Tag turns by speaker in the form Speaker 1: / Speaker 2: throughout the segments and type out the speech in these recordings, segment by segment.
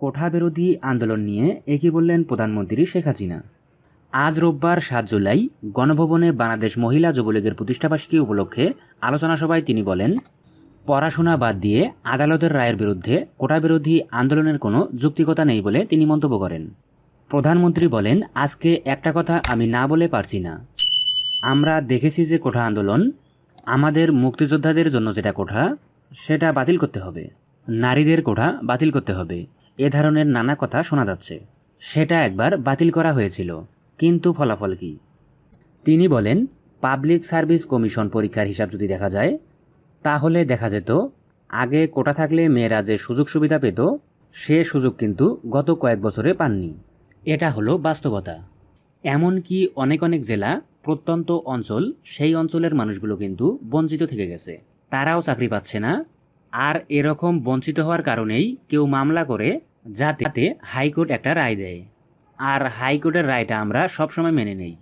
Speaker 1: কোঠা বিরোধী আন্দোলন নিয়ে একই বললেন প্রধানমন্ত্রী শেখ হাসিনা। আজ রোববার সাত জুলাই গণভবনে বাংলাদেশ মহিলা যুবলীগের প্রতিষ্ঠাবার্ষিকী উপলক্ষে আলোচনা সভায় তিনি বলেন, পড়াশোনা বাদ দিয়ে আদালতের রায়ের বিরুদ্ধে কোটা বিরোধী আন্দোলনের কোনো যুক্তিকতা নেই বলে তিনি মন্তব্য করেন। প্রধানমন্ত্রী বলেন, আজকে একটা কথা আমি না বলে পারছি না। আমরা দেখেছি যে কোঠা আন্দোলন আমাদের মুক্তিযোদ্ধাদের জন্য যেটা কোঠা, সেটা বাতিল করতে হবে। নারীদের কোঠা বাতিল করতে হবে। এ ধরনের নানা কথা শোনা যাচ্ছে। সেটা একবার বাতিল করা হয়েছিল। কিন্তু ফলাফল কি? তিনি বলেন, পাবলিক সার্ভিস কমিশন পরীক্ষার হিসাব যদি দেখা যায়, তাহলে দেখা যেত, আগে কোটা থাকলে মেয়েরা যে সুযোগ সুবিধা পেত, সে সুযোগ কিন্তু গত কয়েক বছরে পাননি। এটা হলো বাস্তবতা। এমনকি অনেক অনেক জেলা প্রত্যন্ত অঞ্চল, সেই অঞ্চলের মানুষগুলো কিন্তু বঞ্চিত থেকে গেছে। তারাও চাকরি পাচ্ছে না। আর এরকম বঞ্চিত হওয়ার কারণেই কেউ মামলা করে যাতে হাইকোর্ট একটা রায় দেয়। আর হাইকোর্টের রায়টা আমরা সবসময় মেনে নেই।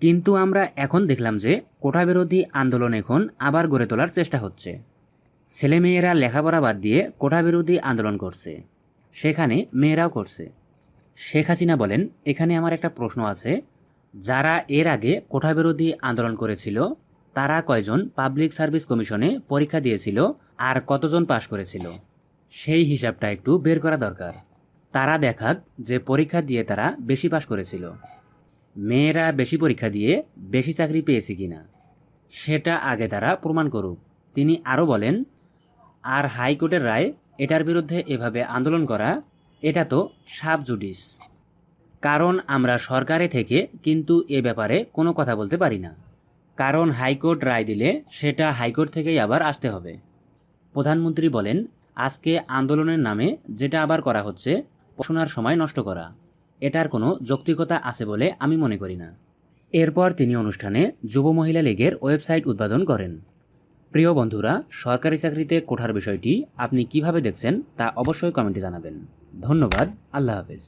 Speaker 1: কিন্তু আমরা এখন দেখলাম যে কোটা বিরোধী আন্দোলন এখন আবার গড়ে তোলার চেষ্টা হচ্ছে। ছেলেমেয়েরা লেখাপড়া বাদ দিয়ে কোটা বিরোধী আন্দোলন করছে। সেখানে মেয়েরাও করছে। শেখ হাসিনা বলেন, এখানে আমার একটা প্রশ্ন আছে। যারা এর আগে কোঠা বিরোধী আন্দোলন করেছিল, তারা কয়জন পাবলিক সার্ভিস কমিশনে পরীক্ষা দিয়েছিল আর কতজন পাশ করেছিল? সেই হিসাবটা একটু বের করা দরকার। তারা দেখাক যে পরীক্ষা দিয়ে তারা বেশি পাশ করেছিল। মেয়েরা বেশি পরীক্ষা দিয়ে বেশি চাকরি পেয়েছে কি না সেটা আগে তারা প্রমাণ করুক। তিনি আরও বলেন, আর হাইকোর্টের রায় এটার বিরুদ্ধে এভাবে আন্দোলন করা, এটা তো সাব জুডিস। কারণ আমরা সরকারে থেকে কিন্তু এ ব্যাপারে কোনো কথা বলতে পারি না। কারণ হাইকোর্ট রায় দিলে সেটা হাইকোর্ট থেকেই আবার আসতে হবে। প্রধানমন্ত্রী বলেন, আজকে আন্দোলনের নামে যেটা আবার করা হচ্ছে, পড়াশোনার সময় নষ্ট করা। এটার কোনো যৌক্তিকতা আছে বলে আমি মনে করি না। এরপর তিনি অনুষ্ঠানে যুব মহিলা লীগের ওয়েবসাইট উদ্বোধন করেন। প্রিয় বন্ধুরা, সরকারি চাকরিতে কোঠার বিষয়টি আপনি কীভাবে দেখছেন তা অবশ্যই কমেন্টে জানাবেন। ধন্যবাদ, আল্লাহ হাফেজ।